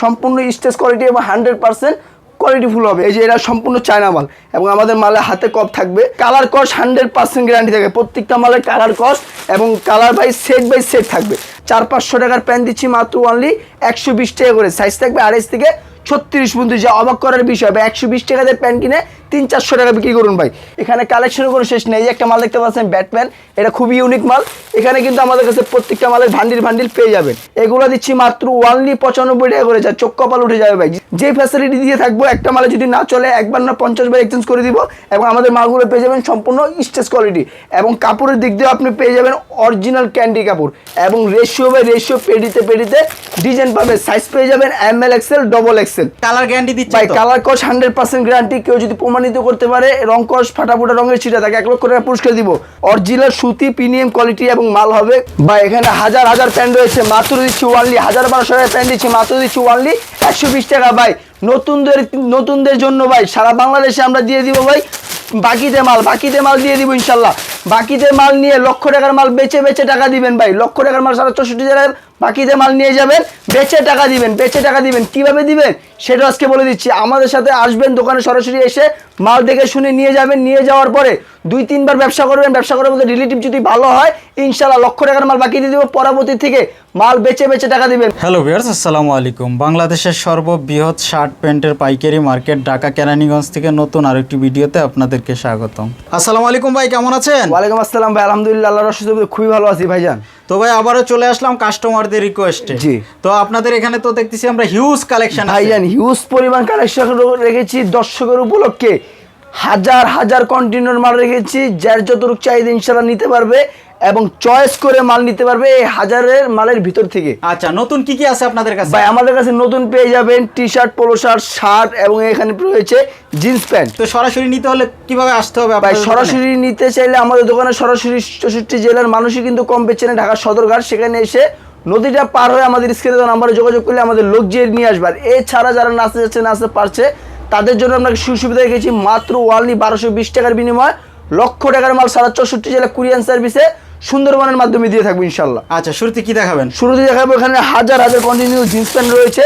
সম্পূর্ণ stage quality এবং hundred percent quality full হবে। এই যে এরা সম্পূর্ণ চায়না মাল এবং আমাদের মালে হাতে কপ থাকবে। Colour cost hundred percent guarantee থাকে প্রত্যেকটা মালের কালার কস্ট এবং colour by set by set থাকবে। চার পাঁচশো টাকার প্যান্ট দিচ্ছি মাত্র অনলি একশো বিশ টাকা করে। সাইজ থাকবে আড়াইশ থেকে ছত্রিশ পর্যন্ত যা অবাক করার বিষয়, ভাই, একশো বিশ টাকা দিয়ে প্যান্ট কিনে তিন, চারশো টাকা বিক্রি করুন, ভাই। এখানে কালেকশনের কোনো শেষ নেই। একটা মাল দেখতে পাচ্ছেন, ব্যাটম্যান। এটা খুবই ইউনিক মাল। এখানে কিন্তু আমাদের কাছে প্রত্যেকটা মালের ভান্ডিল ভান্ডিল পেয়ে যাবেন। এগুলো দিচ্ছি মাত্র ওয়ানলি পঁচানব্বই টাকা করে যা চোখ কপাল উঠে যাবে, ভাই। যে ফ্যাসিলিটি দিয়ে থাকব, একটা মালে যদি না চলে, একবার না পঞ্চাশ বার এক্সচেঞ্জ করে দিব এবং আমাদের মালগুলো পেয়ে যাবেন সম্পূর্ণ স্টেজ কোয়ালিটি এবং কাপড়ের দিক দিয়ে আপনি পেয়ে যাবেন অরিজিনাল ক্যান্ডি কাপড়। এবং রেশিও বাই রেশিও পেডিতে পেডিতে ডিজাইন পাবে সাইজ পেয়ে যাবেন M L XL double XL colour guarantee দিচ্ছে ভাই colour cost hundred percent guarantee কেউ যদি প্রমাণিত করতে পারে রং কস ফাটাফুটা রঙের ছিটা তাকে এক লক্ষ টাকা পুরস্কার দিব। অরিজিনাল সুতি প্রিমিয়াম কোয়ালিটি এবং মাল হবে। বা এখানে হাজার হাজার প্যান্ট রয়েছে মাত্র দিচ্ছি ওয়ানলি হাজার বারোশো টাকা প্যান্ট দিচ্ছি মাত্র দিচ্ছি ওয়ানলি একশো বিশ টাকা। ভাই নতুনদের নতুনদের জন্য ভাই সারা বাংলাদেশে আমরা দিয়ে দিব ভাই বাকিতে মাল বাকিতে মাল দিয়ে দিব ইনশাল্লাহ। বাকিতে মাল নিয়ে লক্ষ টাকার মাল বেচে বেচে টাকা দিবেন ভাই। লক্ষ টাকার মাল সারা চৌষট্টি টাকার বাকিতে মাল নিয়ে যাবেন বেচে টাকা দিবেন বেচে টাকা দিবেন। কীভাবে দিবেন? সেটা আজকে বলে দিচ্ছি। আমাদের সাথে আসবেন দোকানে সরাসরি এসে মাল দেখে শুনে নিয়ে যাবেন। নিয়ে যাওয়ার পরে দুই তিনবার ব্যবসা করবেন। ব্যবসা করার মধ্যে রিলেটিভ যদি ভালো হয় ইনশাল্লাহ লক্ষ টাকার মাল বাকি দিয়ে দেবো। পরবর্তী থেকে মাল বেচে বেচে টাকা দিবেন। হ্যালো ভিউয়ার্স আসসালামু আলাইকুম। বাংলাদেশের সর্ববৃহৎ শার্ট প্যান্টের পাইকারি মার্কেট ঢাকা কেরানীগঞ্জ থেকে নতুন আরেকটি ভিডিওতে আপনাদেরকে স্বাগতম। আসসালামু আলাইকুম ভাই কেমন আছেন? ওয়ালাইকুম আসসালাম ভাই আলহামদুলিল্লাহ আল্লাহর রসুল খুবই ভালো আছি ভাইজান। তো ভাই আবারও চলে আসলাম কাস্টমারদের রিকোয়েস্টে জি। তো আপনাদের এখানে তো দেখতেছি আমরা হিউজ কালেকশন ভাইজান হিউজ পরিমাণ কালেকশন রেখেছি দর্শকের উপলক্ষে। হাজার হাজার কন্টিনিউর মাল রেখেছি যার যতটুকু চাহিদা ইনশাল্লাহ নিতে পারবে এবং চয়েস করে মাল নিতে পারবে এই হাজারের মালের ভিতর থেকে। আচ্ছা নতুন কি কি আছে আপনাদের কাছে? ভাই আমাদের কাছে নতুন পেয়ে যাবেন T shirt polo shirt shirt এবং এখানে রয়েছে জিন্স প্যান্ট তো সরাসরি নিতে হলে কীভাবে আসতে হবে ভাই সরাসরি নিতে চাইলে আমাদের দোকানে সরাসরি চৌষট্টি জেলার মানুষই কিন্তু কম পেচ্ছে না ঢাকা সদরঘাট সেখানে এসে নদীটা পার হয়ে আমাদের স্ক্রিনে নাম্বারে যোগাযোগ করলে আমাদের লোক যে নিয়ে আসবার এছাড়া যারা নাচতে যাচ্ছে নাচতে পারছে তাদের জন্য আমরা সুবিধা রেখেছি। মাত্র ওয়ানলি বারোশো বিশ টাকার বিনিময়ে লক্ষ টাকার মাল সারা চৌষট্টি জেলা কুরিয়ান সার্ভিসে সুন্দরবনের মাধ্যমে দিয়ে থাকব ইনশাল্লাহ। আচ্ছা শুরুতে কি দেখাবেন? শুরুতে দেখাবো এখানে হাজার হাজার কন্টিনিউ জিন্স প্যান্ট রয়েছে।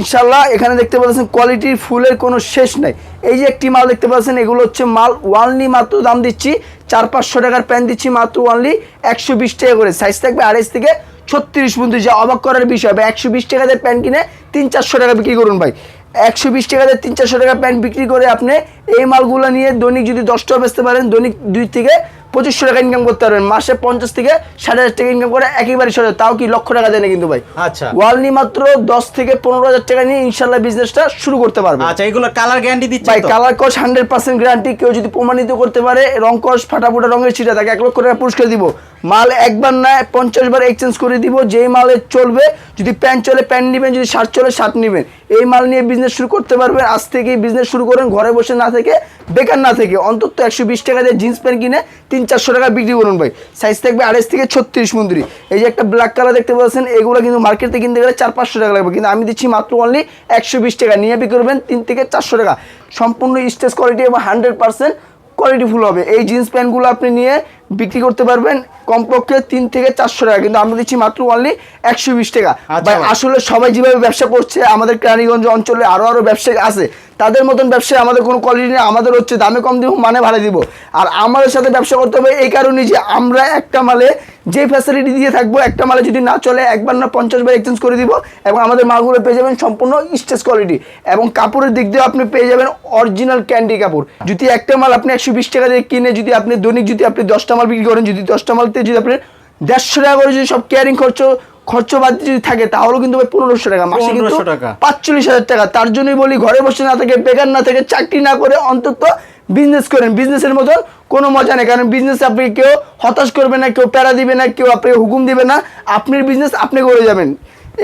ইনশাল্লাহ এখানে দেখতে পাচ্ছেন কোয়ালিটির ফুলের কোনো শেষ নাই। এই যে একটি মাল দেখতে পাচ্ছেন এগুলো হচ্ছে মাল ওয়ানলি মাত্র দাম দিচ্ছি চার পাঁচশো টাকার প্যান্ট দিচ্ছি মাত্র ওয়ানলি একশো বিশ টাকা করে। সাইজ থাকবে আড়াইশ থেকে ছত্রিশ পর্যন্ত যা অবাক করার বিষয়। ভাই একশো বিশ টাকা দিয়ে প্যান্ট কিনে তিন চারশো টাকা বিক্রি করুন ভাই। একশো বিশ টাকা দিয়ে তিন চারশো টাকা প্যান্ট বিক্রি করে আপনি এই মালগুলো নিয়ে দৈনিক যদি দশটা বেচতে পারেন, দৈনিক দুই থেকে পঁচিশশো টাকা ইনকাম করতে পারবেন। মাসে পঞ্চাশ থেকে ষাট হাজার টাকা ইনকাম করে একেবারে সরে। তাও কি লক্ষ টাকা দেয় না কিন্তু ভাই? আচ্ছা। ওয়ালনি মাত্র দশ থেকে পনেরো হাজার টাকা নিয়ে ইনশাল্লাহ বিজনেসটা শুরু করতে পারবে আচ্ছা এগুলো কালার গ্যারান্টি দিচ্ছে ভাই colour cost hundred percent guarantee কেউ যদি প্রমাণিত করতে পারে রং কস ফাটাফুটা রঙের ছিটা তাকে এক লক্ষ টাকা পুরস্কার দিব। মাল একবার না পঞ্চাশ বার এক্সচেঞ্জ করে দিব যেই মালে চলবে যদি প্যান্ট চলে প্যান্ট নেবেন যদি শার্ট চলে শার্ট নেবেন। এই মাল নিয়ে বিজনেস শুরু করতে পারবেন। আজ থেকেই বিজনেস শুরু করেন ঘরে বসে না থেকে বেকার না থেকে। অন্তত একশো বিশ টাকা দিয়ে জিন্স প্যান্ট কিনে তিন চারশো টাকা বিক্রি করুন ভাই। সাইজ থাকবে আড়াইশ থেকে ছত্রিশ মন্দিরি এই যে একটা ব্ল্যাক কালার দেখতে পাচ্ছেন, এগুলো কিন্তু মার্কেটে কিনতে গেলে চার পাঁচশো টাকা লাগবে। কিন্তু আমি দিচ্ছি মাত্র অনলি একশো বিশ টাকা। নিয়ে বিক্রি করবেন তিন থেকে চারশো টাকা। সম্পূর্ণ স্টেজ কোয়ালিটি এবং হান্ড্রেড পার্সেন্ট কোয়ালিটিফুল হবে। এই জিন্স প্যান্টগুলো আপনি নিয়ে বিক্রি করতে পারবেন কমপক্ষে তিন থেকে চারশো টাকা কিন্তু আমরা দিচ্ছি মাত্র অনলি একশো বিশ টাকা। আচ্ছা। আসলে সবাই যেভাবে ব্যবসা করছে আমাদের কেরানীগঞ্জ অঞ্চলে আরও আরও ব্যবসায়ী আছে তাদের মতন ব্যবসায় আমাদের কোনো কোয়ালিটি নেই আমাদের হচ্ছে দামে কম দিব মানে ভাড়া দিব। আর আমাদের সাথে ব্যবসা করতে হবে এই কারণে যে আমরা একটা মালে যে ফ্যাসিলিটি দিয়ে থাকব একটা মালে যদি না চলে একবার না পঞ্চাশ বার এক্সচেঞ্জ করে দিব এবং আমাদের মালগুলো পেয়ে যাবেন সম্পূর্ণ স্টেজ কোয়ালিটি এবং কাপড়ের দিক দিয়েও আপনি পেয়ে যাবেন অরিজিনাল ক্যান্ডি কাপড়। যদি একটা মাল আপনি একশো বিশ টাকা দিয়ে কিনে যদি আপনি দৈনিক যদি আপনি দশটা মাল বিক্রি করেন যদি দশটা মালতে যদি আপনি দেড়শো টাকা করে যদি সব কেয়ারিং খরচ খরচ বাদ যদি থাকে তাহলেও কিন্তু ভাই পনেরোশো টাকা মাসে কিন্তু পাঁচচল্লিশ হাজার টাকা। তার জন্যই বলি ঘরে বসে না থেকে বেকার না থেকে চাকরি না করে অন্তত বিজনেস করেন। বিজনেসের মতন কোনো মজা নেই কারণ বিজনেস আপনি কেউ হতাশ করবে না কেউ প্যারা দিবে না কেউ আপনাকে হুকুম দিবে না। আপনার বিজনেস আপনি করে যাবেন।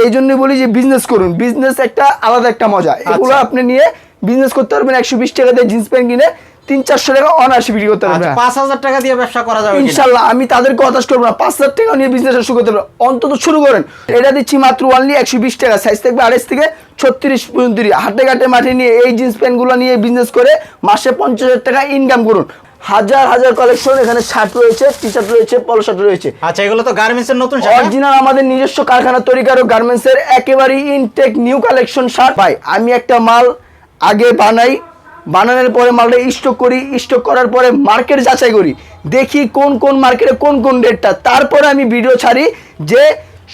এই জন্যই বলি যে বিজনেস করুন। বিজনেস একটা আলাদা একটা মজা। এগুলো আপনি নিয়ে বিজনেস করতে পারবেন একশো বিশ টাকা দিয়ে জিন্স প্যান্ট কিনে। তিন চারশো টাকা অনায়াসে বিক্রি করতে আচ্ছা, পারবেন পাঁচ হাজার টাকা দিয়ে ব্যবসা করা যাবে ইনশাল্লাহ আমি তাদেরকে হতাশ করব না। পাঁচ হাজার টাকা নিয়ে বিজনেস শুরু করতে পারব। অন্তত শুরু করেন। এটা দিচ্ছি মাত্র অনলি একশো বিশ টাকা। সাইজ থাকবে আড়াইশ থেকে ছত্রিশ পর্যন্ত হাটে ঘাটে মাঠে নিয়ে এই জিন্স প্যান্টগুলো নিয়ে বিজনেস করে মাসে পঞ্চাশ হাজার টাকা ইনকাম করুন। হাজার হাজার কালেকশন এখানে শার্ট রয়েছে টি শার্ট রয়েছে পলো শার্ট রয়েছে। আচ্ছা এগুলো তো গার্মেন্টসের নতুন শার্ট অরিজিনাল আমাদের নিজস্ব কারখানা তৈরিকারক গার্মেন্টস এর একেবারে ইনটেক নিউ কালেকশন শার্ট ভাই আমি একটা মাল আগে বানাই বানানোর পরে মালটা স্টক করি স্টক করার পরে মার্কেট যাচাই করি। দেখি কোন কোন মার্কেটে কোন কোন রেটটা তারপরে আমি ভিডিও ছাড়ি যে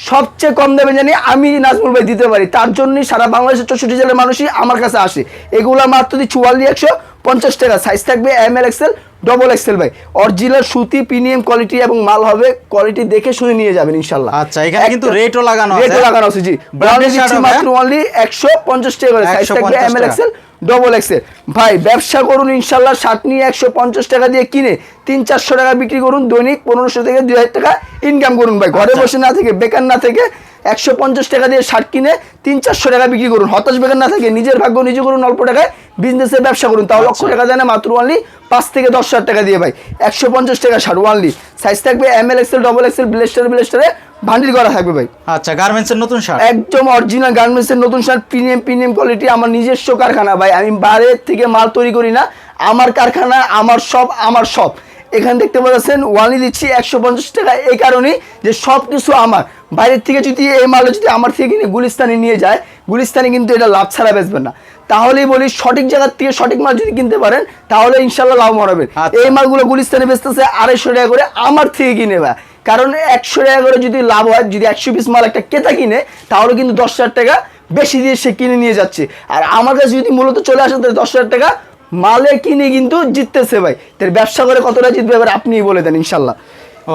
সবচেয়ে কম দামে জানি আমি নাজমুল ভাই দিতে পারি। তার জন্যই সারা বাংলাদেশের চৌষট্টি জেলার মানুষই আমার কাছে আসে। এগুলো মাত্র দিই চুয়াল্লিশ একশো পঞ্চাশ টাকা। সাইজ থাকবে M L XL double XL ভাই। অরিজিনাল সুতি প্রিমিয়াম কোয়ালিটি এবং মাল হবে কোয়ালিটি দেখে শুনে নিয়ে যাবেন ইনশাল্লাহ। আচ্ছা, এখানে কিন্তু রেটও লাগানো আছে। রেটও লাগানো আছে জি। ব্রাউনি মাত্র অনলি একশো পঞ্চাশ টাকা করে। সাইজ থাকবে M L XL double XL ভাই ব্যবসা করুন ইনশাল্লাহ শার্ট নিয়ে একশো পঞ্চাশ টাকা দিয়ে কিনে তিন চারশো টাকা বিক্রি করুন দৈনিক পনেরোশো থেকে দুই হাজার টাকা ইনকাম করুন ভাই ঘরে আচ্ছা। বসে না থেকে বেকার না থেকে একশো পঞ্চাশ টাকা দিয়ে শার্ট কিনে তিন চারশো টাকা বিক্রি করুন। হতাশ বেকার না থাকে নিজের ভাগ্য নিজে করুন অল্প টাকায় বিজনেসে ব্যবসা করুন। তাও লক্ষ আচ্ছা। টাকা দেয় না মাত্র অনলি পাঁচ থেকে দশ হাজার টাকা দিয়ে ভাই। একশো পঞ্চাশ টাকা শার্ট ওয়ানলি সাইজ থাকবে M L XL double XL blister ব্লেস্টারে ভান্ডিল করা থাকবে ভাই। আচ্ছা গার্মেন্টসের নতুন শার্ট? একদম অরিজিনাল গার্মেন্টসের নতুন শার্ট প্রিমিয়াম প্রিমিয়াম কোয়ালিটি আমার নিজস্ব কারখানা ভাই। আমি বাইরের থেকে মাল তৈরি করি না আমার কারখানা আমার সব আমার সব এখানে দেখতে পাচ্ছেন ওয়ানলি দিচ্ছি একশো পঞ্চাশ টাকা। এই কারণেই যে সব কিছু আমার। বাইরের থেকে যদি এই মালটা যদি আমার থেকে কিনে গুলিস্তানে নিয়ে যায় গুলিস্তানে কিন্তু এটা লাভ ছাড়া বেচবেন না। তাহলেই বলি সঠিক জায়গার থেকে সঠিক মাল যদি কিনতে পারেন তাহলে ইনশাল্লাহ লাভ মরাবেন আচ্ছা। এই মালগুলো গুলিস্তানে বেচতেছে আড়াইশো টাকা করে আমার থেকে কিনে ভাই। কারণ একশো টাকা করে যদি লাভ হয় যদি একশো পিস মাল একটা কেতা কিনে তাহলে কিন্তু দশ হাজার টাকা বেশি দিয়ে সে কিনে নিয়ে যাচ্ছে। আর আমার কাছে যদি মূলত চলে আসে তাহলে দশ হাজার টাকা মালে কিনে কিন্তু জিততেছে ভাই। তার ব্যবসা করে কতটা জিতবে এবার আপনিই বলে দেন ইনশাল্লাহ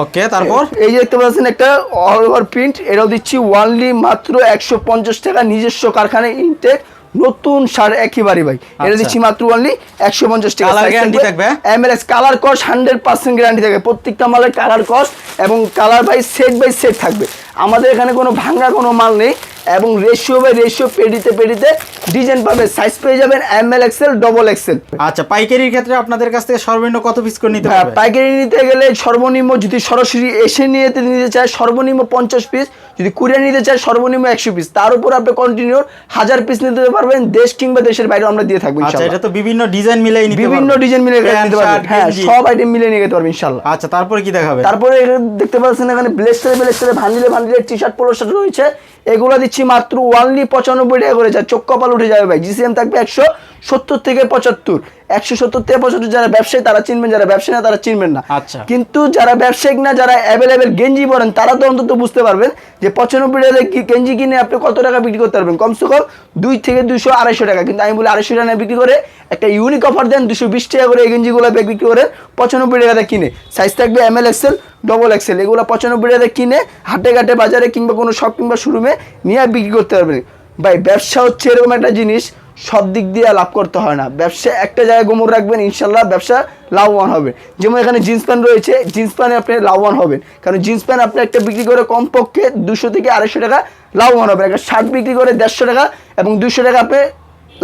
ওকে তারপর? এই যে দেখতে পাচ্ছেন একটা অল ওভার প্রিন্ট এটাও দিচ্ছি ওয়ানলি মাত্র একশো পঞ্চাশ টাকা নিজস্ব কারখানায় ইনটেক নতুন সার একেবারে ভাই। এটা আচ্ছা। দিচ্ছি মাত্র ওয়ানলি একশো পঞ্চাশ টাকা। Guarantee থাকবে? MLS colour cost hundred percent guarantee থাকবে। প্রত্যেকটা মালের কালার কস্ট এবং colour by set by set থাকবে। আমাদের এখানে কোনো ভাঙা কোনো মাল নেই এবং রেশিও বাই রেশিও পেডিতে পেডিতে ডিজাইন পাবে সাইজ পেয়ে যাবেন M L XL double XL আচ্ছা পাইকারির ক্ষেত্রে আপনাদের কাছ থেকে সর্বনিম্ন কত পিস করে নিতে হ্যাঁ হবে? পাইকারি নিতে গেলে সর্বনিম্ন যদি সরাসরি এসে নিয়ে নিতে চায় সর্বনিম্ন পঞ্চাশ পিস যদি কুরিয়ার নিতে চায় সর্বনিম্ন একশো পিস তার উপর আপনি কন্টিনিউ হাজার পিস নিতে পারবেন দেশ কিংবা দেশের বাইরে আমরা দিয়ে থাকব আচ্ছা এটা তো বিভিন্ন ডিজাইন মিলাই নিতে বিভিন্ন ডিজাইন মিলে নিতে পারবেন। হ্যাঁ। সব আইটেম মিলে নিয়ে যেতে পারবেন ইনশাল্লাহ আচ্ছা তারপরে কি দেখাবে? তারপরে এখানে দেখতে পাচ্ছেন এখানে ব্লেস্টারে ব্লেস্টারে ভান্ডিলে ভান্ডিলে টি শার্ট পোলো শার্ট রয়েছে। এগুলো দিচ্ছি মাত্র ওয়ানলি পঁচানব্বই টাকা করে যা চোখ কপাল উঠে যাবে ভাই। জিসিএম থাকবে একশো সত্তর থেকে পঁচাত্তর। একশো সত্তর থেকে পঁচাত্তর যারা ব্যবসায়ী তারা চিনবেন যারা ব্যবসায়ী না তারা চিনবেন না। আচ্ছা। কিন্তু যারা ব্যবসায়িক না যারা অ্যাভেলেবেল গেঞ্জি পরেন তারা তো অন্তত বুঝতে পারবেন যে পঁচানব্বই টাকা গেঞ্জি কিনে আপনি কত টাকা বিক্রি করতে পারবেন। কমসে কম দুই থেকে দুইশো আড়াইশো টাকা। কিন্তু আমি বলি আড়াইশো টাকা বিক্রি করে একটা ইউনিক অফার দেন দুশো বিশ টাকা করে এই গেঞ্জিগুলো বিক্রি করে পঁচানব্বই টাকাতে কিনে। সাইজ থাকবে M L XL double XL এগুলো পঁচানব্বই টাকাতে কিনে হাটে ঘাটে বাজারে কিংবা কোনো শপ কিংবা শোরুমে নিয়ে বিক্রি করতে পারবেন। ভাই, ব্যবসা হচ্ছে এরকম একটা জিনিস, সব দিক দিয়ে লাভ করতে হয় না। ব্যবসা একটা জায়গায় গোমর রাখবেন, ইনশাল্লাহ ব্যবসা লাভবান হবে। যেমন এখানে জিন্স প্যান্ট রয়েছে, জিন্স প্যান্টে আপনি লাভবান হবেন। কারণ জিন্স প্যান্ট আপনি একটা বিক্রি করে কমপক্ষে দুশো থেকে আড়াইশো টাকা লাভবান হবে একটা শার্ট বিক্রি করে দেড়শো টাকা এবং দুশো টাকা আপনি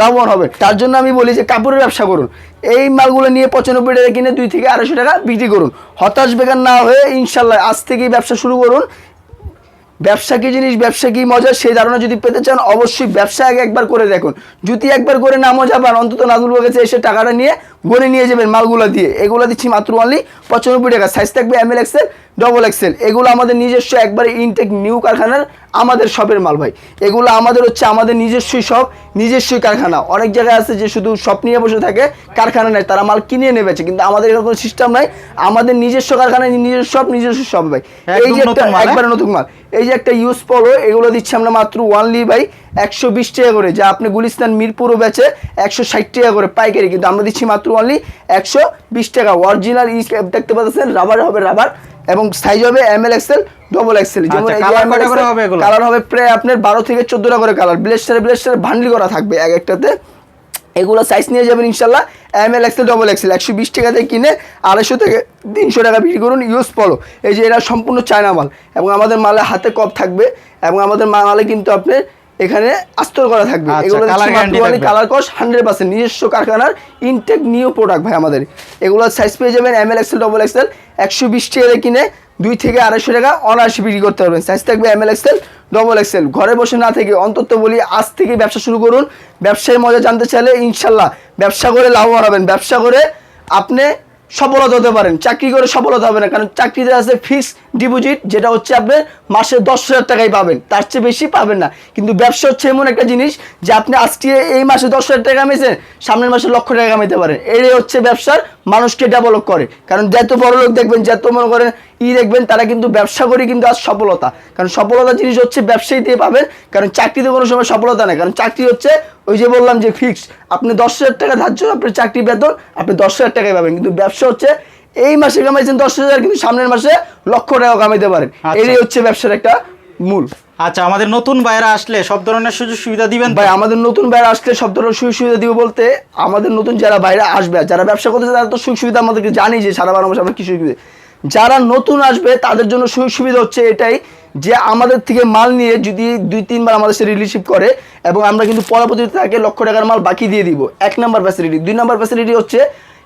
লাভবান হবে তার জন্য আমি বলি যে কাপড়ের ব্যবসা করুন। এই মালগুলো নিয়ে পঁচানব্বই টাকা কিনে দুই থেকে আড়াইশো টাকা বিক্রি করুন। হতাশ বেকার না হয়ে ইনশাল্লাহ আজ থেকেই ব্যবসা শুরু করুন। ব্যবসা কি জিনিস, ব্যবসা কি মজা? সেই ধারণা যদি পেতে চান, অবশ্যই ব্যবসা আগে একবার করে দেখুন। যদি একবার করে না মজা পান, অন্তত নাগুলো কাছে এসে টাকাটা নিয়ে গড়ে নিয়ে যাবেন মালগুলো দিয়ে। এগুলো দিচ্ছি মাত্র অনলি পঁচানব্বই টাকা। সাইজ থাকবে M L XL double XL এগুলো আমাদের নিজস্ব একবারে ইনটেক নিউ কারখানার আমাদের শপের মাল ভাই। এগুলো আমাদের হচ্ছে আমাদের নিজস্বই সব নিজস্বই কারখানা। অনেক জায়গায় আছে যে শুধু শপ নিয়ে বসে থাকে কারখানা নেই তারা মাল কিনে নেবেছে কিন্তু আমাদের এরকম কোনো সিস্টেম নাই। আমাদের নিজস্ব কারখানা নিজস্ব শপ নিজস্ব সব ভাই। এই যে একটা হ্যাঁ? একবারে নতুন মাল। এই যে একটা ইউজ পলো এগুলো দিচ্ছি আমরা মাত্র ওয়ানলি ভাই একশো বিশ টাকা করে। যা আপনি গুলিস্তান মিরপুরও বেচে একশো ষাট টাকা করে পাইকারি। কিন্তু আমরা দিচ্ছি মাত্র অনলি একশো বিশ টাকা। অরিজিনাল দেখতে পাচ্ছেন রাবার হবে রাবার এবং সাইজ হবে M L XL double XL যেমন আচ্ছা, কালার হবে প্রায় আপনার বারো থেকে চোদ্দটা করে কালার ব্লেস্টারে ব্লেস্টারে ভান্ডিল করা থাকবে এক একটাতে। এগুলো সাইজ নিয়ে যাবেন ইনশাল্লাহ M L XL double XL একশো বিশ টাকা থেকে কিনে আড়াইশো থেকে তিনশো টাকা বিক্রি করুন ইউজ পলো এই যে এরা সম্পূর্ণ চায়না মাল। এবং আমাদের মালে হাতে কপ থাকবে। এবং আমাদের মালে কিন্তু আপনার এখানে আস্তর করা থাকবে। আচ্ছা, এগুলো কালার কস্ট হান্ড্রেড পার্সেন্ট নিজস্ব কারখানার ইনটেক নিউ প্রোডাক্ট ভাই আমাদের। এগুলো সাইজ পেয়ে যাবেন M L XL double XL একশো বিশ টাকা কিনে দুই থেকে আড়াইশো টাকা অনায়াসে বিক্রি করতে পারবেন। সাইজ থাকবে M L XL double XL ঘরে বসে না থেকে অন্তত বলি আজ থেকে ব্যবসা শুরু করুন। ব্যবসায় মজা জানতে চাইলে ইনশাল্লাহ ব্যবসা করে লাভবান হবেন ব্যবসা করে আপনি সফলতা হতে পারেন। চাকরি করে সফলতা হবে না, কারণ চাকরিতে আছে ফিক্স ডিপোজিট যেটা হচ্ছে আপনি মাসে দশ হাজার টাকাই পাবেন। তার চেয়ে বেশি পাবেন না। কিন্তু ব্যবসা হচ্ছে এমন একটা জিনিস যে আপনি আজকে এই মাসে দশ হাজার টাকা কামিয়েছেন, সামনের মাসে লক্ষ টাকা কামাইতে পারেন। এটাই হচ্ছে ব্যবসার মানুষকে ডেভেলপ করে। কারণ যত বড় লোক দেখবেন যত মনে করেন ই দেখবেন তারা কিন্তু ব্যবসা করে কিন্তু আজ সফলতা। কারণ সফলতা জিনিস হচ্ছে ব্যবসায়ী দিয়ে পাবেন কারণ চাকরিতে কোনো সময় সফলতা নেই। কারণ চাকরি হচ্ছে ওই যে বললাম যে ফিক্সড আপনি দশ হাজার টাকা ধার্য আপনার চাকরি বেতন আপনি দশ হাজার টাকায় পাবেন। কিন্তু ব্যবসা হচ্ছে এই মাসে কামাইছেন দশ হাজার কিন্তু সামনের মাসে লক্ষ টাকা কামাইতে পারেন। আচ্ছা। এটাই হচ্ছে ব্যবসার একটা মূল। আচ্ছা আমাদের নতুন বাইরা আসলে সব ধরনের সুযোগ সুবিধা দিবেন ভাই, আমাদের নতুন বাইরে আসলে সব ধরনের সুযোগ সুবিধা দিব বলতে আমাদের নতুন যারা বাইরে আসবে যারা ব্যবসা করতে তারা তো সুযোগ সুবিধা আমাদেরকে জানি যে সারা বারো মাসে আমরা কি সুযোগ যারা নতুন আসবে, তাদের জন্য সুযোগ সুবিধা হচ্ছে এটাই যে আমাদের থেকে মাল নিয়ে যদি দুই, তিনবার আমাদের সাথে রিলেশিপ করে এবং আমরা কিন্তু পরবর্তীতে তাকে লক্ষ টাকার মাল বাকি দিয়ে দিব, এক নম্বর ফ্যাসিলিটি দুই নম্বর ফ্যাসিলিটি হচ্ছে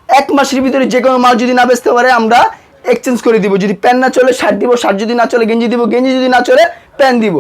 এক মাসের ভিতরে যে কোনো মাল যদি না বেচতে পারে, আমরা এক্সচেঞ্জ করে দিব। যদি প্যান না চলে শার্ট দিব শার্ট যদি না চলে, গেঞ্জি দিব, গেঞ্জি যদি না চলে প্যান দিব।